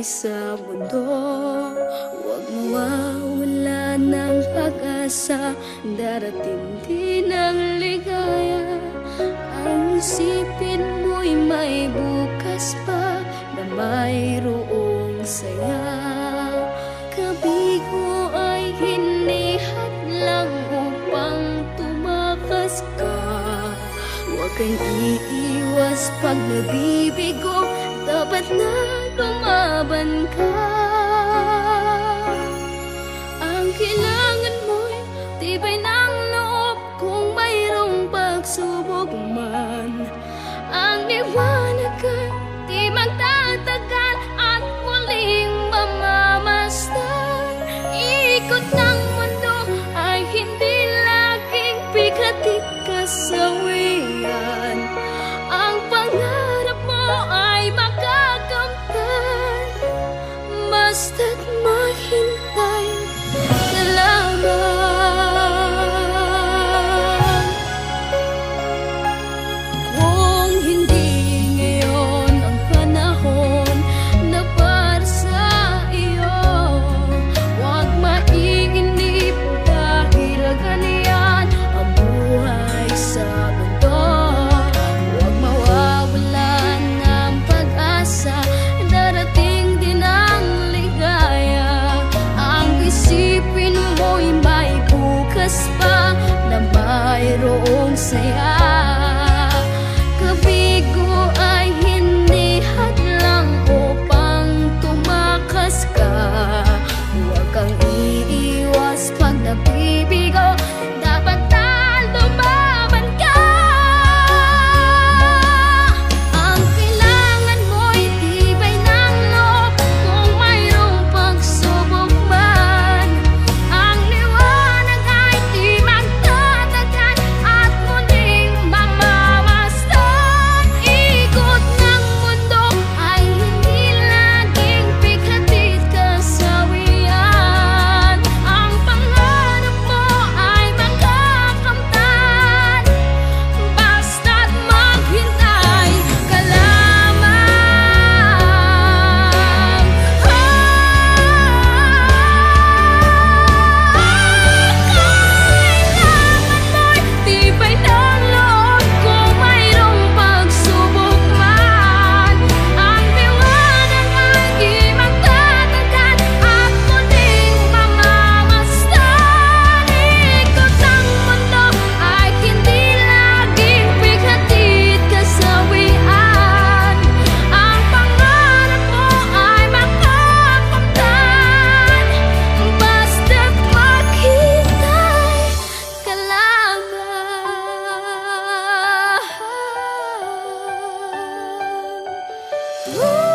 sa mundo. Huwag mawawala ng pag-asa. Darating din ang ligaya. Ang isipin mo'y may bukas pa Na mayroong saya. Gabi ko ay hinihat lang upang tumakas ka. Huwag kang iiwas pag nabibigo. Dapat na lumabas man ka. Ang kailangan mo'y tibay na Stay. Woo!